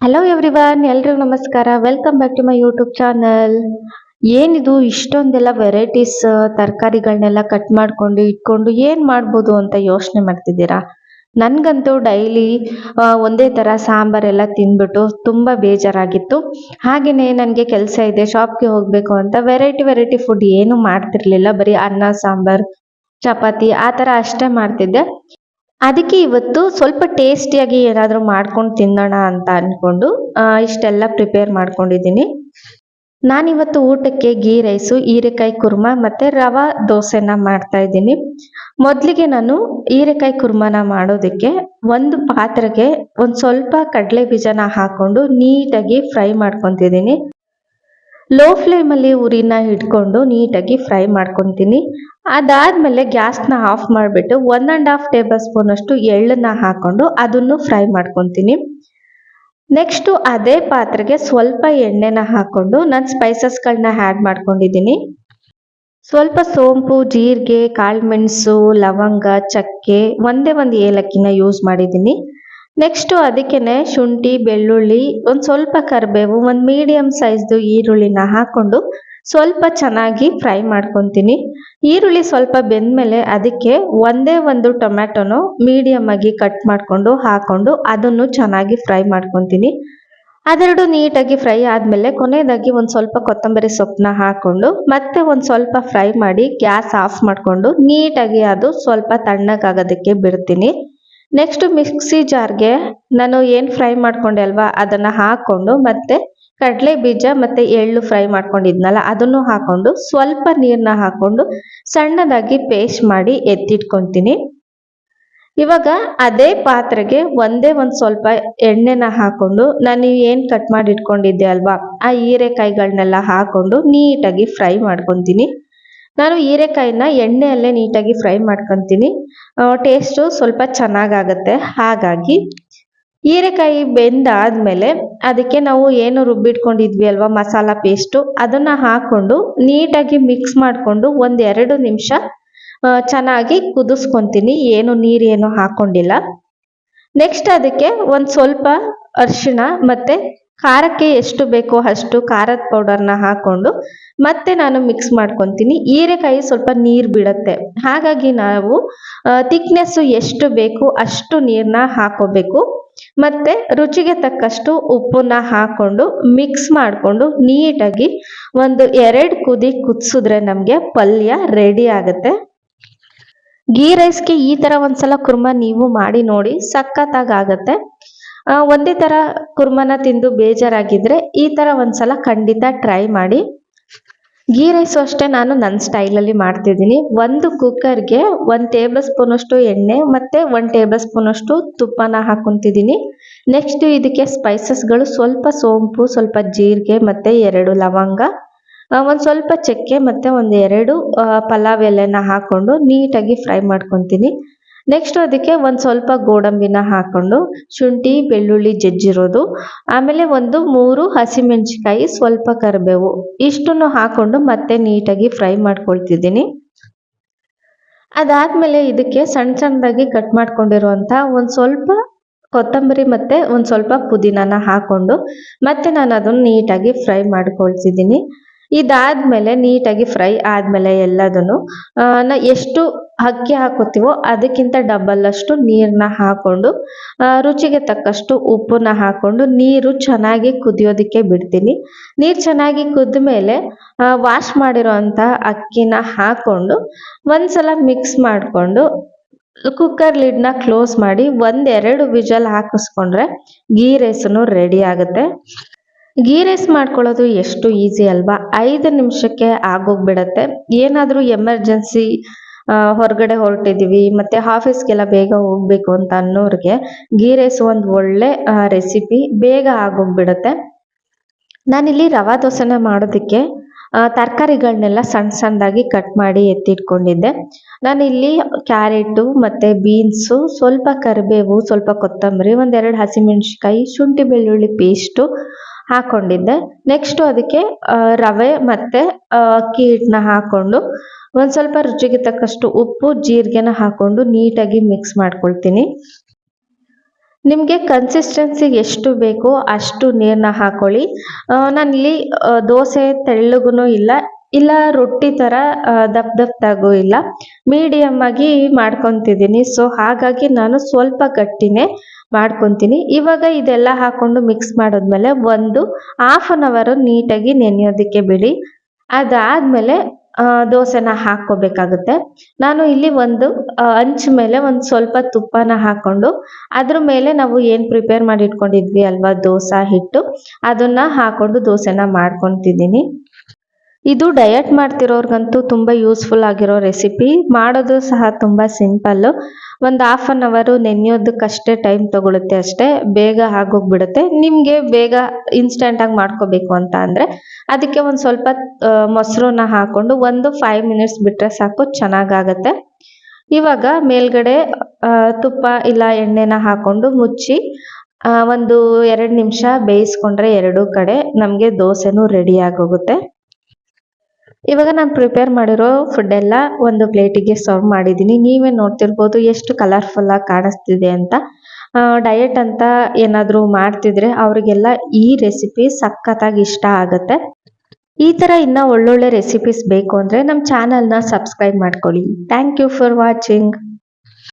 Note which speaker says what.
Speaker 1: Hello everyone ಎಲ್ರಿಗೂ ನಮಸ್ಕಾರ. Welcome back to my YouTube channel ಏನಿದು, ಇಷ್ಟೊಂದೆಲ್ಲ ವೆರೈಟೀಸ್ ತರಕಾರಿಗಳನ್ನೆಲ್ಲ ಕಟ್ ಮಾಡ್ಕೊಂಡು, ಇಟ್ಕೊಂಡು ಏನ್ ಮಾಡ್ಬೋದು ಅಂತ ಯೋಚನೆ ಮಾಡ್ತಿದ್ದೀರಾ? ನನಗಂತೂ ಡೈಲಿ ಒಂದೇ ತರ ಸಾಂಬಾರೆಲ್ಲ ತಿಂದ್ಬಿಟ್ಟು ತುಂಬ ಬೇಜಾರಾಗಿತ್ತು. ಹಾಗೇನೆ ನನಗೆ ಕೆಲಸ ಇದೆ ಶಾಪ್ಗೆ ಹೋಗ್ಬೇಕು ಅಂತ ವೆರೈಟಿ ವೆರೈಟಿ ಫುಡ್ ಏನು ಮಾಡ್ತಿರ್ಲಿಲ್ಲ. ಬರೀ ಅನ್ನ, ಸಾಂಬಾರ್, ಚಪಾತಿ, ಆ ಥರ ಅಷ್ಟೇ ಮಾಡ್ತಿದ್ದೆ. ಅದಕ್ಕೆ ಇವತ್ತು ಸ್ವಲ್ಪ ಟೇಸ್ಟಿಯಾಗಿ ಏನಾದರೂ ಮಾಡ್ಕೊಂಡು ತಿನ್ನೋಣ ಅಂತ ಅಂದ್ಕೊಂಡು ಇಷ್ಟೆಲ್ಲ ಪ್ರಿಪೇರ್ ಮಾಡ್ಕೊಂಡಿದ್ದೀನಿ. ನಾನಿವತ್ತು ಊಟಕ್ಕೆ ಗೀ ರೈಸು, ಹೀರೆಕಾಯಿ ಕುರ್ಮ ಮತ್ತು ರವಾ ದೋಸೆನ ಮಾಡ್ತಾ ಇದ್ದೀನಿ. ಮೊದಲಿಗೆ ನಾನು ಹೀರೆಕಾಯಿ ಕುರ್ಮನ ಮಾಡೋದಕ್ಕೆ ಒಂದು ಪಾತ್ರೆಗೆ ಒಂದು ಸ್ವಲ್ಪ ಕಡಲೆ ಬೀಜನ ಹಾಕ್ಕೊಂಡು ನೀಟಾಗಿ ಫ್ರೈ ಮಾಡ್ಕೊತಿದ್ದೀನಿ. ಲೋ ಫ್ಲೇಮಲ್ಲಿ ಉರಿನ ಹಿಡ್ಕೊಂಡು ನೀಟಾಗಿ ಫ್ರೈ ಮಾಡ್ಕೊತೀನಿ. ಅದಾದಮೇಲೆ ಗ್ಯಾಸ್ನ ಆಫ್ ಮಾಡಿಬಿಟ್ಟು one and half tablespoon ಅಷ್ಟು ಎಳ್ಳನ್ನ ಹಾಕೊಂಡು ಅದನ್ನು ಫ್ರೈ ಮಾಡ್ಕೊತೀನಿ. ನೆಕ್ಸ್ಟು ಅದೇ ಪಾತ್ರೆಗೆ ಸ್ವಲ್ಪ ಎಣ್ಣೆನ ಹಾಕ್ಕೊಂಡು ನಾನು ಸ್ಪೈಸಸ್ಗಳನ್ನ ಆ್ಯಡ್ ಮಾಡ್ಕೊಂಡಿದ್ದೀನಿ. ಸ್ವಲ್ಪ ಸೋಂಪು, ಜೀರಿಗೆ, ಕಾಳುಮೆಣಸು, ಲವಂಗ, ಚಕ್ಕೆ ಒಂದೇ ಒಂದು ಏಲಕ್ಕಿನ ಯೂಸ್ ಮಾಡಿದ್ದೀನಿ. ನೆಕ್ಸ್ಟು ಅದಕ್ಕೇ ಶುಂಠಿ, ಬೆಳ್ಳುಳ್ಳಿ, ಒಂದು ಸ್ವಲ್ಪ ಕರಿಬೇವು, ಒಂದು ಮೀಡಿಯಮ್ ಸೈಜ್ದು ಈರುಳ್ಳಿನ ಹಾಕ್ಕೊಂಡು ಸ್ವಲ್ಪ ಚೆನ್ನಾಗಿ ಫ್ರೈ ಮಾಡ್ಕೊತೀನಿ. ಈರುಳ್ಳಿ ಸ್ವಲ್ಪ ಬೆಂದಮೇಲೆ ಅದಕ್ಕೆ ಒಂದೇ ಒಂದು ಟೊಮ್ಯಾಟೊನು ಮೀಡಿಯಮ್ ಆಗಿ ಕಟ್ ಮಾಡಿಕೊಂಡು ಹಾಕ್ಕೊಂಡು ಅದನ್ನು ಚೆನ್ನಾಗಿ ಫ್ರೈ ಮಾಡ್ಕೊತೀನಿ. ಅದೆರಡು ನೀಟಾಗಿ ಫ್ರೈ ಆದಮೇಲೆ ಕೊನೆಯದಾಗಿ ಒಂದು ಸ್ವಲ್ಪ ಕೊತ್ತಂಬರಿ ಸೊಪ್ಪನ್ನ ಹಾಕ್ಕೊಂಡು ಮತ್ತೆ ಒಂದು ಸ್ವಲ್ಪ ಫ್ರೈ ಮಾಡಿ ಗ್ಯಾಸ್ ಆಫ್ ಮಾಡಿಕೊಂಡು ನೀಟಾಗಿ ಅದು ಸ್ವಲ್ಪ ತಣ್ಣಗಾಗೋದಕ್ಕೆ ಬಿಡ್ತೀನಿ. ನೆಕ್ಸ್ಟ್ ಮಿಕ್ಸಿ ಜಾರ್ಗೆ ನಾನು ಏನು ಫ್ರೈ ಮಾಡ್ಕೊಂಡೆ ಅಲ್ವಾ? ಅದನ್ನು ಹಾಕ್ಕೊಂಡು ಮತ್ತೆ ಕಡಲೆ ಬೀಜ ಮತ್ತೆ ಎಳ್ಳು ಫ್ರೈ ಮಾಡ್ಕೊಂಡಿದ್ನಲ್ಲ, ಅದನ್ನು ಹಾಕೊಂಡು ಸ್ವಲ್ಪ ನೀರನ್ನ ಹಾಕೊಂಡು ಸಣ್ಣದಾಗಿ ಪೇಸ್ಟ್ ಮಾಡಿ ಎತ್ತಿಟ್ಕೊತೀನಿ. ಇವಾಗ ಅದೇ ಪಾತ್ರೆಗೆ ಒಂದೇ ಒಂದು ಸ್ವಲ್ಪ ಎಣ್ಣೆನ ಹಾಕೊಂಡು ನಾನು ಏನು ಕಟ್ ಮಾಡಿ ಇಟ್ಕೊಂಡಿದ್ದೆ ಅಲ್ವಾ? ಆ ಹೀರೆಕಾಯಿಗಳನ್ನೆಲ್ಲ ಹಾಕೊಂಡು ನೀಟಾಗಿ ಫ್ರೈ ಮಾಡ್ಕೊತೀನಿ. ನಾನು ಹೀರೆಕಾಯಿನ ಎಣ್ಣೆಯಲ್ಲೇ ನೀಟಾಗಿ ಫ್ರೈ ಮಾಡ್ಕೊತೀನಿ. ಟೇಸ್ಟು ಸ್ವಲ್ಪ ಚೆನ್ನಾಗಾಗತ್ತೆ. ಹಾಗಾಗಿ ಹೀರೆಕಾಯಿ ಬೆಂದಾದಮೇಲೆ ಅದಕ್ಕೆ ನಾವು ಏನು ರುಬ್ಬಿಟ್ಕೊಂಡಿದ್ವಿ ಅಲ್ವಾ, ಮಸಾಲ ಪೇಸ್ಟು ಅದನ್ನು ಹಾಕ್ಕೊಂಡು ನೀಟಾಗಿ ಮಿಕ್ಸ್ ಮಾಡಿಕೊಂಡು ಒಂದೆರಡು ನಿಮಿಷ ಚೆನ್ನಾಗಿ ಕುದಿಸ್ಕೊತೀನಿ. ಏನು ನೀರೇನು ಹಾಕೊಂಡಿಲ್ಲ. ನೆಕ್ಸ್ಟ್ ಅದಕ್ಕೆ ಒಂದು ಸ್ವಲ್ಪ ಅರಿಶಿಣ ಮತ್ತೆ ಖಾರಕ್ಕೆ ಎಷ್ಟು ಬೇಕೋ ಅಷ್ಟು ಖಾರದ ಪೌಡರ್ನ ಹಾಕೊಂಡು ಮತ್ತೆ ನಾನು ಮಿಕ್ಸ್ ಮಾಡ್ಕೊತೀನಿ. ಹೀರೆಕಾಯಿ ಸ್ವಲ್ಪ ನೀರು ಬಿಡುತ್ತೆ ಹಾಗಾಗಿ ನಾವು ತಿಕ್ನೆಸ್ಸು ಎಷ್ಟು ಬೇಕು ಅಷ್ಟು ನೀರನ್ನ ಹಾಕೋಬೇಕು. ಮತ್ತೆ ರುಚಿಗೆ ತಕ್ಕಷ್ಟು ಉಪ್ಪನ್ನ ಹಾಕೊಂಡು ಮಿಕ್ಸ್ ಮಾಡಿಕೊಂಡು ನೀಟಾಗಿ ಒಂದು ಎರಡು ಕುದಿ ಕುದಿಸಿದ್ರೆ ನಮಗೆ ಪಲ್ಯ ರೆಡಿ ಆಗುತ್ತೆ. ಗೀ ರೈಸ್ಗೆ ಈ ಥರ ಒಂದ್ಸಲ ಕುರ್ಮ ನೀವು ಮಾಡಿ ನೋಡಿ ಸಖತ್ತಾಗಿ ಆಗತ್ತೆ. ಆ, ಒಂದೇ ತರ ಕುರ್ಮನ ತಿಂದು ಬೇಜಾರಾಗಿದ್ರೆ ಈ ತರ ಒಂದ್ಸಲ ಖಂಡಿತ ಟ್ರೈ ಮಾಡಿ. ಗೀ ರೈಸು ಅಷ್ಟೇ ನಾನು ನನ್ನ ಸ್ಟೈಲಲ್ಲಿ ಮಾಡ್ತಿದ್ದೀನಿ. ಒಂದು ಕುಕ್ಕರ್ಗೆ ಒಂದು ಟೇಬಲ್ ಸ್ಪೂನಷ್ಟು ಎಣ್ಣೆ ಮತ್ತು ಒಂದು ಟೇಬಲ್ ಸ್ಪೂನಷ್ಟು ತುಪ್ಪನ ಹಾಕೊತಿದ್ದೀನಿ. ನೆಕ್ಸ್ಟ್ ಇದಕ್ಕೆ ಸ್ಪೈಸಸ್ಗಳು ಸ್ವಲ್ಪ ಸೋಂಪು, ಸ್ವಲ್ಪ ಜೀರಿಗೆ ಮತ್ತು ಎರಡು ಲವಂಗ ಒಂದು ಸ್ವಲ್ಪ ಚಕ್ಕೆ ಮತ್ತು ಒಂದು ಎರಡು ಪಲಾವ್ ಎಲೆನ ಹಾಕ್ಕೊಂಡು ನೀಟಾಗಿ ಫ್ರೈ ಮಾಡ್ಕೊತೀನಿ. ನೆಕ್ಸ್ಟ್ ಅದಕ್ಕೆ ಒಂದು ಸ್ವಲ್ಪ ಗೋಡಂಬಿನ ಹಾಕೊಂಡು ಶುಂಠಿ, ಬೆಳ್ಳುಳ್ಳಿ ಜಜ್ಜಿರೋದು. ಆಮೇಲೆ ಒಂದು ಮೂರು ಹಸಿಮೆಣಸಿಕಾಯಿ ಸ್ವಲ್ಪ ಕರಿಬೇವು. ಇಷ್ಟನ್ನು ಹಾಕೊಂಡು ಮತ್ತೆ ನೀಟಾಗಿ ಫ್ರೈ ಮಾಡ್ಕೊಳ್ತಿದ್ದೀನಿ. ಅದಾದ್ಮೇಲೆ ಇದಕ್ಕೆ ಸಣ್ಣ ಸಣ್ಣದಾಗಿ ಕಟ್ ಮಾಡ್ಕೊಂಡಿರುವಂಥ ಒಂದು ಸ್ವಲ್ಪ ಕೊತ್ತಂಬರಿ ಮತ್ತೆ ಒಂದು ಸ್ವಲ್ಪ ಪುದೀನಾನ ಹಾಕೊಂಡು ಮತ್ತೆ ನಾನು ಅದನ್ನು ನೀಟಾಗಿ ಫ್ರೈ ಮಾಡ್ಕೊಳ್ತಿದ್ದೀನಿ. ಇದಾದ್ಮೇಲೆ ನೀಟಾಗಿ ಫ್ರೈ ಆದಮೇಲೆ ಎಲ್ಲದನ್ನು ನಾ ಎಷ್ಟು ಅಕ್ಕಿ ಹಾಕೋತೀವೋ ಅದಕ್ಕಿಂತ ಡಬಲ್ ಅಷ್ಟು ನೀರನ್ನ ಹಾಕೊಂಡು ರುಚಿಗೆ ತಕ್ಕಷ್ಟು ಉಪ್ಪನ್ನ ಹಾಕೊಂಡು ನೀರು ಚೆನ್ನಾಗಿ ಕುದಿಯೋದಕ್ಕೆ ಬಿಡ್ತೀನಿ. ನೀರು ಚೆನ್ನಾಗಿ ಕುದ್ದ ಮೇಲೆ ವಾಶ್ ಮಾಡಿರೋಂಥ ಅಕ್ಕಿನ ಹಾಕೊಂಡು ಒಂದ್ಸಲ ಮಿಕ್ಸ್ ಮಾಡಿಕೊಂಡು ಕುಕ್ಕರ್ ಲಿಡ್ನ ಕ್ಲೋಸ್ ಮಾಡಿ ಒಂದೆರಡು ವಿಜಲ್ ಹಾಕಿಸ್ಕೊಂಡ್ರೆ ಗೀ ರೈಸನ್ನು ರೆಡಿ ಆಗುತ್ತೆ. ಗೀ ರೈಸ್ ಮಾಡ್ಕೊಳ್ಳೋದು ಎಷ್ಟು ಈಸಿ ಅಲ್ವಾ? ಐದು ನಿಮಿಷಕ್ಕೆ ಆಗೋಗ್ಬಿಡತ್ತೆ. ಏನಾದರೂ ಎಮರ್ಜೆನ್ಸಿ ಹೊರಗಡೆ ಹೊರಟಿದ್ದೀವಿ ಮತ್ತು ಆಫೀಸ್ಗೆಲ್ಲ ಬೇಗ ಹೋಗಬೇಕು ಅಂತ ಅನ್ನೋರಿಗೆ ಗೀ ರೈಸ್ ಒಂದು ಒಳ್ಳೆ ರೆಸಿಪಿ ಬೇಗ ಆಗೋಗ್ಬಿಡತ್ತೆ. ನಾನಿಲ್ಲಿ ರವಾ ದೋಸೆನ ಮಾಡೋದಕ್ಕೆ ತರಕಾರಿಗಳನ್ನೆಲ್ಲ ಸಣ್ಣ ಸಣ್ಣದಾಗಿ ಕಟ್ ಮಾಡಿ ಎತ್ತಿಟ್ಕೊಂಡಿದ್ದೆ. ನಾನಿಲ್ಲಿ ಕ್ಯಾರೆಟು ಮತ್ತು ಬೀನ್ಸು, ಸ್ವಲ್ಪ ಕರಿಬೇವು, ಸ್ವಲ್ಪ ಕೊತ್ತಂಬರಿ, ಒಂದೆರಡು ಹಸಿಮೆಣ್ಸಿಕಾಯಿ ಶುಂಠಿ ಬೆಳ್ಳುಳ್ಳಿ ಪೇಸ್ಟು ಹಾಕೊಂಡಿದ್ದೆ. ನೆಕ್ಸ್ಟು ಅದಕ್ಕೆ ರವೆ ಮತ್ತು ಅಕ್ಕಿ ಹಿಟ್ಟನ್ನ ಹಾಕ್ಕೊಂಡು ಒಂದು ಸ್ವಲ್ಪ ರುಚಿಗೆ ತಕ್ಕಷ್ಟು ಉಪ್ಪು, ಜೀರಿಗೆನ ಹಾಕ್ಕೊಂಡು ನೀಟಾಗಿ ಮಿಕ್ಸ್ ಮಾಡ್ಕೊಳ್ತೀನಿ. ನಿಮಗೆ ಕನ್ಸಿಸ್ಟೆನ್ಸಿ ಎಷ್ಟು ಬೇಕೋ ಅಷ್ಟು ನೀರನ್ನ ಹಾಕೊಳ್ಳಿ. ಇಲ್ಲಿ ದೋಸೆ ತೆಳ್ಳಗೂ ಇಲ್ಲ ಇಲ್ಲ ರೊಟ್ಟಿ ಥರ ದಪ್ಪ ದಪ್ಪದಾಗೂ ಇಲ್ಲ. ಮೀಡಿಯಮ್ ಆಗಿ ಮಾಡ್ಕೊತಿದ್ದೀನಿ. ಸೊ ಹಾಗಾಗಿ ನಾನು ಸ್ವಲ್ಪ ಗಟ್ಟಿನೇ ಮಾಡ್ಕೊತೀನಿ. ಇವಾಗ ಇದೆಲ್ಲ ಹಾಕೊಂಡು ಮಿಕ್ಸ್ ಮಾಡಿದ್ಮೇಲೆ ಒಂದು ಹಾಫ್ ಆನ್ ಅವರು ನೀಟಾಗಿ ನೆನೆಯೋದಕ್ಕೆ ಬಿಡಿ. ಅದಾದಮೇಲೆ ದೋಸೆನ ಹಾಕ್ಕೋಬೇಕಾಗುತ್ತೆ. ನಾನು ಇಲ್ಲಿ ಒಂದು ಹಂಚ್ ಮೇಲೆ ಒಂದು ಸ್ವಲ್ಪ ತುಪ್ಪನ ಹಾಕ್ಕೊಂಡು ಅದ್ರ ಮೇಲೆ ನಾವು ಏನು ಪ್ರಿಪೇರ್ ಮಾಡಿ ಇಟ್ಕೊಂಡಿದ್ವಿ ಅಲ್ವಾ ದೋಸೆ ಹಿಟ್ಟು, ಅದನ್ನ ಹಾಕೊಂಡು ದೋಸೆನ ಮಾಡ್ಕೊತಿದ್ದೀನಿ. ಇದು ಡಯಟ್ ಮಾಡ್ತಿರೋರ್ಗಂತೂ ತುಂಬ ಯೂಸ್ಫುಲ್ ಆಗಿರೋ ರೆಸಿಪಿ ಮಾಡೋದು ಸಹ ತುಂಬ ಸಿಂಪಲ್ಲು ಒಂದು ಹಾಫ್ ಅನ್ ಅವರು ನೆನೆಯೋದಕ್ಕಷ್ಟೇ ಟೈಮ್ ತೊಗೊಳುತ್ತೆ ಅಷ್ಟೇ. ಬೇಗ ಆಗೋಗ್ಬಿಡುತ್ತೆ. ನಿಮಗೆ ಬೇಗ ಇನ್ಸ್ಟೆಂಟಾಗಿ ಮಾಡ್ಕೋಬೇಕು ಅಂತ ಅಂದರೆ ಅದಕ್ಕೆ ಒಂದು ಸ್ವಲ್ಪ ಮೊಸರನ್ನ ಹಾಕ್ಕೊಂಡು ಒಂದು ಫೈವ್ ಮಿನಿಟ್ಸ್ ಬಿಟ್ಟರೆ ಸಾಕು, ಚೆನ್ನಾಗಾಗತ್ತೆ. ಇವಾಗ ಮೇಲ್ಗಡೆ ತುಪ್ಪ ಇಲ್ಲ ಎಣ್ಣೆನ ಹಾಕ್ಕೊಂಡು ಮುಚ್ಚಿ ಒಂದು ಎರಡು ನಿಮಿಷ ಬೇಯಿಸ್ಕೊಂಡ್ರೆ ಎರಡೂ ಕಡೆ ನಮಗೆ ದೋಸೆನೂ ರೆಡಿ ಆಗೋಗುತ್ತೆ. ಇವಾಗ ನಾನು ಪ್ರಿಪೇರ್ ಮಾಡಿರೋ ಫುಡ್ ಎಲ್ಲ ಒಂದು ಪ್ಲೇಟಿಗೆ ಸರ್ವ್ ಮಾಡಿದ್ದೀನಿ. ನೀವೇ ನೋಡ್ತಿರ್ಬೋದು ಎಷ್ಟು ಕಲರ್ಫುಲ್ಲಾಗಿ ಕಾಣಿಸ್ತಿದೆ ಅಂತ. ಡಯಟ್ ಅಂತ ಏನಾದರೂ ಮಾಡ್ತಿದ್ರೆ ಅವರಿಗೆಲ್ಲ ಈ ರೆಸಿಪಿ ಸಖತ್ತಾಗಿ ಇಷ್ಟ ಆಗುತ್ತೆ. ಈ ಥರ ಇನ್ನೂ ಒಳ್ಳೊಳ್ಳೆ ರೆಸಿಪೀಸ್ ಬೇಕು ಅಂದರೆ ನಮ್ಮ ಚಾನಲ್ನ ಸಬ್ಸ್ಕ್ರೈಬ್ ಮಾಡ್ಕೊಳ್ಳಿ. Thank you for watching